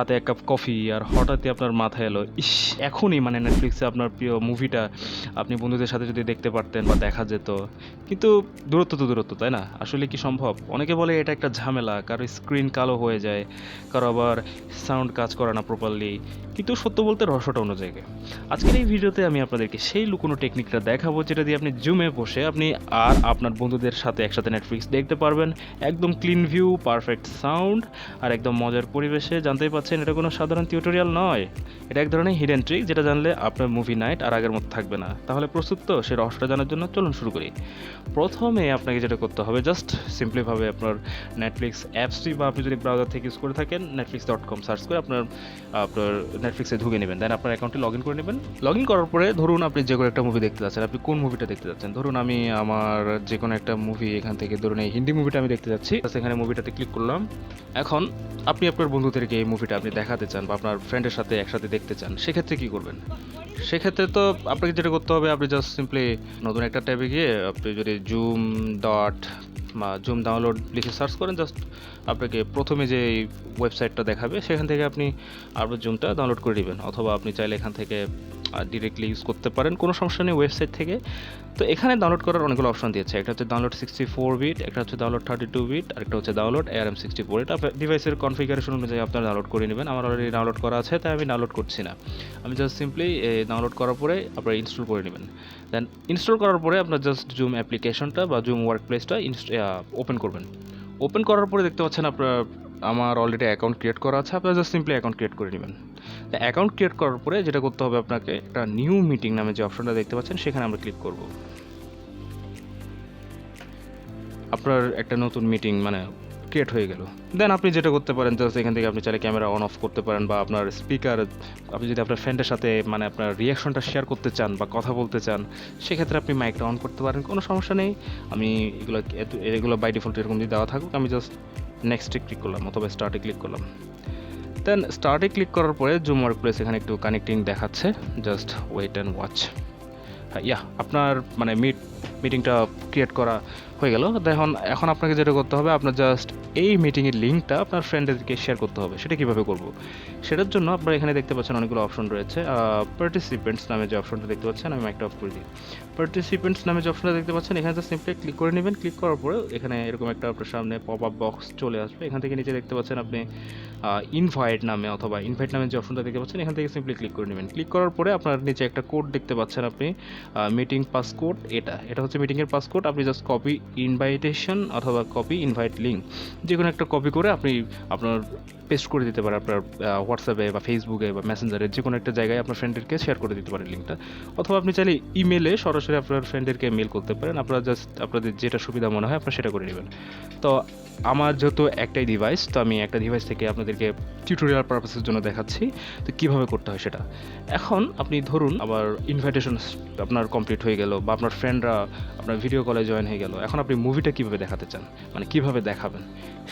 হাতে এক cup coffee আর হঠাৎই আপনার মাথায় এলো, ইস, এখনই মানে নেটফ্লিক্সে আপনার প্রিয় মুভিটা আপনি বন্ধুদের সাথে যদি দেখতে পারতেন বা দেখা যেত। কিন্তু দূরত্ব তো দূরত্ব, তাই না? আসলে কি সম্ভব? অনেকে বলে এটা একটা ঝামেলা, কারও স্ক্রিন কালো হয়ে যায়, কারও আবার সাউন্ড কাজ করে না প্রপারলি কিন্তু সত্য বলতে রহস্যটা অন্য জায়গায়। আজকের এই ভিডিওতে আমি আপনাদেরকে সেই লুকোনো টেকনিকটা দেখাবো, যেটা দিয়ে আপনি জুমে বসে আপনি আর আপনার বন্ধুদের সাথে একসাথে নেটফ্লিক্স দেখতে পারবেন। একদম ক্লিন ভিউ পারফেক্ট সাউন্ড আর একদম মজার পরিবেশে জানতেই পাচ্ছেন এটা কোনো সাধারণ টিউটোরিয়াল নয়। এটা এক ধরনের হিডেন ট্রিক যেটা জানলে আপনার মুভি নাইট আর আগের মতো থাকবে না। তাহলে প্রস্তুত তো সেই রহস্যটা জানার জন্য চলুন শুরু করি। প্রথমে আপনাকে যেটা করতে হবে জাস্ট সিম্পলিভাবে আপনার নেটফ্লিক্স অ্যাপসটি বা আপনি যদি ব্রাউজার থেকে ইউজ করে থাকেন নেটফ্লিক্স ডট কম সার্চ করে আপনার আপনার নেটফ্লিক্সে ঢুকে নেবেন। দেন আপনার অ্যাকাউন্টে লগ ইন করে নেবেন। লগ ইন করার পরে ধরুন আপনি যে কোনো একটা মুভি দেখতে যাচ্ছেন। আপনি কোন মুভিটা দেখতে যাচ্ছেন? ধরুন আমি আমার যে কোনো একটা মুভি এখান থেকে, ধরুন এই হিন্দি মুভিটা আমি দেখতে যাচ্ছি। সেখানে মুভিটাতে ক্লিক করলাম। এখন আপনি আপনার বন্ধুদেরকে এই মুভিটা আপনি দেখাতে চান বা আপনার ফ্রেন্ডের সাথে একসাথে দেখতে চান, সেক্ষেত্রে কি করবেন? সেক্ষেত্রে তো আপনাকে যেটা করতে হবে, আপনি জাস্ট সিম্পলি নতুন একটা ট্যাবে গিয়ে আপনি যদি জুম ডট বা জুম ডাউনলোড লিখে সার্চ করেন জাস্ট আপনাকে প্রথমে যে ওয়েবসাইটটা দেখাবে, সেখান থেকে আপনি আপনার জুমটা ডাউনলোড করে নেবেন। অথবা আপনি চাইলে এখান থেকে ডিরেক্টলি ইউজ করতে পারেন, কোনো সমস্যা নেই ওয়েবসাইট থেকে। তো এখানে ডাউনলোড করার অনেকগুলো অপশন দিয়েছে। একটা হচ্ছে ডাউনলোড সিক্সটি ফোর বিট একটা হচ্ছে ডাউনলোড থার্টি টু বিট আর একটা হচ্ছে ডাউনলোড এআরএম সিক্সটি ফোর এটা ডিভাইসের কনফিগারেশন অনুযায়ী আপনারা ডাউনলোড করে নেবেন। আমার অলরেডি ডাউনলোড করা আছে, তাই আমি ডাউনলোড করছি না। আমি জাস্ট সিম্পলি ডাউনলোড করার পরে আপনারা ইনস্টল করে নেবেন। দেন ইনস্টল করার পরে আপনার জাস্ট জুম অ্যাপ্লিকেশনটা বা জুম ওয়ার্ক প্লেসটা ওপেন করবেন। ওপেন করার পরে দেখতে পাচ্ছেন আপনার, আমার অলরেডি অ্যাকাউন্ট ক্রিয়েট করা আছে। আপনারা জাস্ট সিম্পলি অ্যাকাউন্ট ক্রিয়েট করে নেবেন। অ্যাকাউন্ট ক্রিয়েট করার পরে যেটা করতে হবে আপনাকে, একটা নিউ মিটিং নামে যে অপশনটা দেখতে পাচ্ছেন, সেখানে আমরা ক্লিক করব। আপনার একটা নতুন মিটিং মানে ক্রিয়েট হয়ে গেল। দেন আপনি যেটা করতে পারেন জাস্ট এখান থেকে আপনি চাইলে ক্যামেরা অন অফ করতে পারেন বা আপনার স্পিকার আপনি যদি আপনার ফ্রেন্ডের সাথে মানে আপনার রিয়াকশনটা শেয়ার করতে চান বা কথা বলতে চান, সেক্ষেত্রে আপনি মাইকটা অন করতে পারেন, কোনো সমস্যা নেই। আমি এগুলো এগুলো বাই ডিফল্ট এরকম যদি দেওয়া থাকুক, আমি জাস্ট নেক্সটে ক্লিক করলাম অথবা স্টার্টে ক্লিক করলাম। দেন স্টার্টে ক্লিক করার পরে জুম ওয়ার্ক প্লেস এখানে একটু কানেক্টিং দেখাচ্ছে। Just wait and watch yeah আপনার মানে মিট মিটিংটা ক্রিয়েট করা হয়ে গেল। দেখুন এখন আপনাকে যেটা করতে হবে, আপনার জাস্ট এই মিটিংয়ের লিঙ্কটা আপনার ফ্রেন্ডদেরকে শেয়ার করতে হবে। সেটা কীভাবে করব? সেটার জন্য আপনারা এখানে দেখতে পাচ্ছেন অনেকগুলো অপশন রয়েছে। পার্টিসিপেন্টস নামে যে অপশনটা দেখতে পাচ্ছেন, আমি একটা অফ করে দিই। পার্টিসিপেন্টস নামে যে অপশনটা দেখতে পাচ্ছেন, এখানে জাস্ট সিম্পলি ক্লিক করে নেবেন। ক্লিক করার পরে এখানে এরকম একটা আপনার সামনে পপ আপ বক্স চলে আসবে। এখান থেকে নিচে দেখতে পাচ্ছেন আপনি ইনভাইট নামে অথবা ইনভাইট নামে যে অপশনটা দেখতে পাচ্ছেন, এখান থেকে সিম্পলি ক্লিক করে নেবেন। ক্লিক করার পরে আপনার নিচে একটা কোড দেখতে পাচ্ছেন আপনি মিটিং পাস কোড এটা। এটা হচ্ছে মিটিংয়ের পাস কোড আপনি জাস্ট কপি ইনভাইটেশন অথবা কপি ইনভাইট লিঙ্ক যে কোনো একটা কপি করে আপনি আপনার পেস্ট করে দিতে পারেন আপনার হোয়াটসঅ্যাপে বা ফেসবুকে বা মেসেঞ্জারে যে কোনো একটা জায়গায় আপনার ফ্রেন্ডদেরকে শেয়ার করে দিতে পারেন লিঙ্কটা অথবা আপনি চাইলে ইমেলে সরাসরি আপনার ফ্রেন্ডদেরকে মেল করতে পারেন। আপনারা জাস্ট আপনাদের যেটা সুবিধা মনে হয় আপনারা সেটা করে নেবেন। তো আমার যেহেতু একটাই ডিভাইস তো আমি একটা ডিভাইস থেকে আপনাদেরকে টিউটোরিয়াল পারপাসের জন্য দেখাচ্ছি, তো কীভাবে করতে হয় সেটা। এখন আপনি ধরুন আবার ইনভাইটেশন আপনার কমপ্লিট হয়ে গেল বা আপনার ফ্রেন্ডরা আপনার ভিডিও কলে জয়েন হয়ে গেল। এখন আপনি মুভিটা কীভাবে দেখাতে চান? মানে কীভাবে দেখাবেন?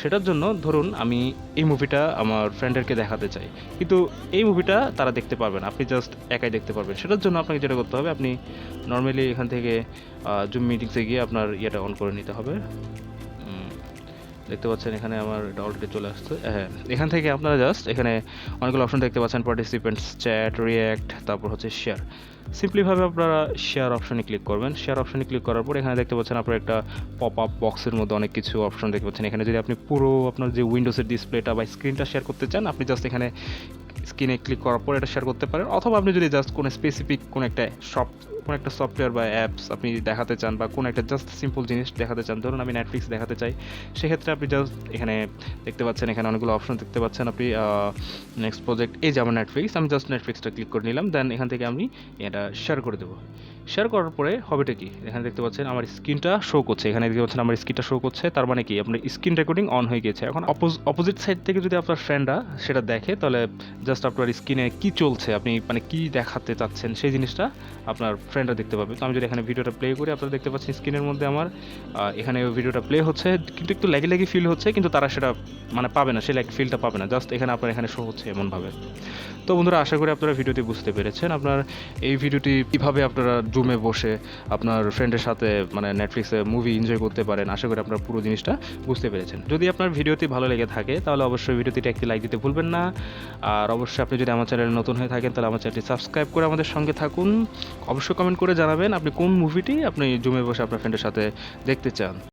সেটার জন্য ধরুন আমি এই মুভিটা আমার ফ্রেন্ডেরকে দেখাতে চাই। কিন্তু এই মুভিটা তারা দেখতে পারবেন আপনি জাস্ট একাই দেখতে পারবেন। সেটার জন্য আপনাকে যেটা করতে হবে, আপনি নর্মালি এখান থেকে জুম মিটিংসে গিয়ে আপনার ইয়েটা অন করে নিতে হবে। দেখতে পাচ্ছেন এখানে আমার এটা অলরেডি চলে আসছে। হ্যাঁ এখান থেকে আপনারা জাস্ট এখানে অনেকগুলো অপশন দেখতে পাচ্ছেন পার্টিসিপেন্টস চ্যাট রিয়্যাক্ট তারপর হচ্ছে শেয়ার সিম্পলিভাবে আপনারা শেয়ার অপশনে ক্লিক করবেন। শেয়ার অপশনে ক্লিক করার পর এখানে দেখতে পাচ্ছেন আপনার একটা পপ আপ বক্সের মধ্যে অনেক কিছু অপশন দেখতে পাচ্ছেন। এখানে যদি আপনি পুরো আপনার যে উইন্ডোজের ডিসপ্লেটা বা স্ক্রিনটা শেয়ার করতে চান, আপনি জাস্ট এখানে স্ক্রিনে ক্লিক করার পর এটা শেয়ার করতে পারেন। অথবা আপনি যদি জাস্ট কোনো স্পেসিফিক কোনো একটা শপ কোনো একটা সফটওয়্যার বা অ্যাপস আপনি দেখাতে চান বা কোনো একটা জাস্ট সিম্পল জিনিস দেখাতে চান, ধরুন আমি নেটফ্লিক্স দেখাতে চাই, সেক্ষেত্রে আপনি জাস্ট এখানে দেখতে পাচ্ছেন, এখানে অনেকগুলো অপশন দেখতে পাচ্ছেন আপনি নেক্সট প্রজেক্ট এই যে আমার নেটফ্লিক্স আমি জাস্ট নেটফ্লিক্সটা ক্লিক করে নিলাম দেন এখান থেকে আমি এটা শেয়ার করে দেবো। শেয়ার করার পরে হবেটা কি? এখানে দেখতে পাচ্ছেন আমার স্ক্রিনটা শো করছে, এখানে দেখতে পাচ্ছেন আমার স্ক্রিনটা শো করছে, তার মানে কি? আপনার স্ক্রিন রেকর্ডিং অন হয়ে গেছে। এখন অপোজিট সাইড থেকে যদি আপনার ফ্রেন্ডরা সেটা দেখে, তাহলে জাস্ট আপনার স্ক্রিনে কি চলছে, আপনি মানে কি দেখাতে চাচ্ছেন, সেই জিনিসটা আপনার ফ্রেন্ডরা দেখতে পাবে। তো আমি যদি এখানে ভিডিওটা প্লে করি, আপনারা দেখতে পাচ্ছেন স্ক্রিনের মধ্যে আমার এখানে ভিডিওটা প্লে হচ্ছে। কিন্তু একটু ল্যাগি ল্যাগি ফিল হচ্ছে, কিন্তু তারা সেটা মানে পাবে না সেই ল্যাগ ফিলটা পাবে না। জাস্ট এখানে আপনার এখানে শো হচ্ছে এমনভাবে। তো বন্ধুরা, আশা করি আপনারা ভিডিওটি বুঝতে পেরেছেন। আপনার এই ভিডিওটি কীভাবে আপনারা জুমে বসে আপনার ফ্রেন্ডের সাথে মানে নেটফ্লিক্সে মুভি এনজয় করতে পারেন, আশা করি আপনারা পুরো জিনিসটা বুঝতে পেরেছেন। যদি আপনার ভিডিওটি ভালো লেগে থাকে, তাহলে অবশ্যই ভিডিওটিতে একটি লাইক দিতে ভুলবেন না। আর অবশ্যই আপনি যদি আমার চ্যানেলে নতুন হয়ে থাকেন, তাহলে আমার চ্যানেলটি সাবস্ক্রাইব করে আমাদের সঙ্গে থাকুন। অবশ্যই কমেন্ট করে জানাবেন আপনি কোন মুভিটি আপনি জুমে বসে আপনার ফ্রেন্ডের সাথে দেখতে চান।